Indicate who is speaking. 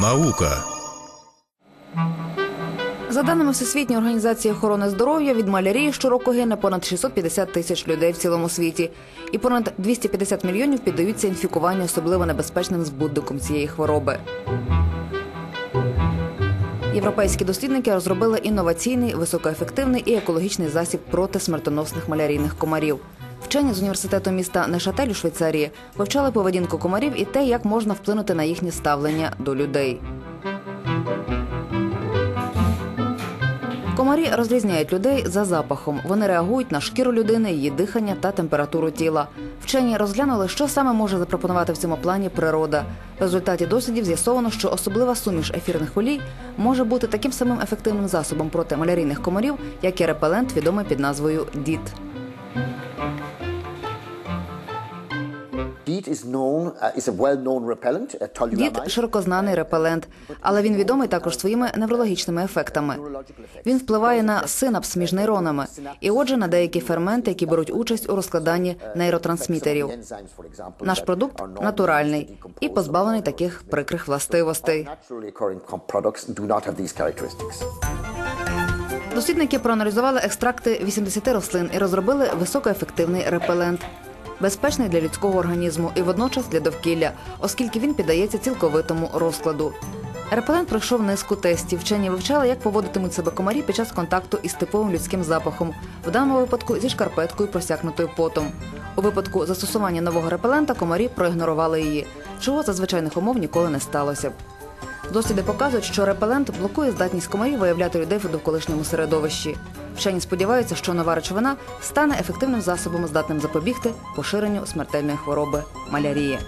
Speaker 1: Наука.
Speaker 2: За даними Всесвітньої організації охорони здоров'я, від малярії щороку гине понад 650 тисяч людей в цілому світі, і понад 250 мільйонів піддаються інфікуванню особливо небезпечним збудником цієї хвороби. Європейські дослідники розробили інноваційний, високоефективний і екологічний засіб проти смертоносних малярійних комарів. Вчені з університету міста Нешатель у Швейцарії вивчали поведінку комарів і те, як можна вплинути на їхнє ставлення до людей. Комарі розрізняють людей за запахом. Вони реагують на шкіру людини, її дихання та температуру тіла. Вчені розглянули, що саме може запропонувати в цьому плані природа. В результаті дослідів з'ясовано, що особлива суміш ефірних олій може бути таким самим ефективним засобом проти малярійних комарів, як і репелент, відомий під назвою ДІТ. Дід
Speaker 3: tolulamide.
Speaker 2: широкознаний репелент, але він відомий також своїми неврологічними ефектами. Він впливає на синапс між нейронами, і отже, на деякі ферменти, які беруть участь у розкладанні нейротрансмітерів. Наш продукт натуральний і позбавлений таких прикрих властивостей. Дослідники проаналізували екстракти 80 рослин і розробили високоефективний репелент. Безпечний для людського організму і водночас для довкілля, оскільки він піддається цілковитому розкладу. Репелент пройшов низку тестів. Вчені вивчали, як поводитимуть себе комарі під час контакту із типовим людським запахом, в даному випадку зі шкарпеткою, просякнутою потом. У випадку застосування нового репелента комарі проігнорували її, чого за звичайних умов ніколи не сталося. Досліди показують, що репелент блокує здатність комарів виявляти людей в довколишньому середовищі. Вчені сподіваються, що нова речовина стане ефективним засобом, здатним запобігти поширенню смертельної хвороби малярії.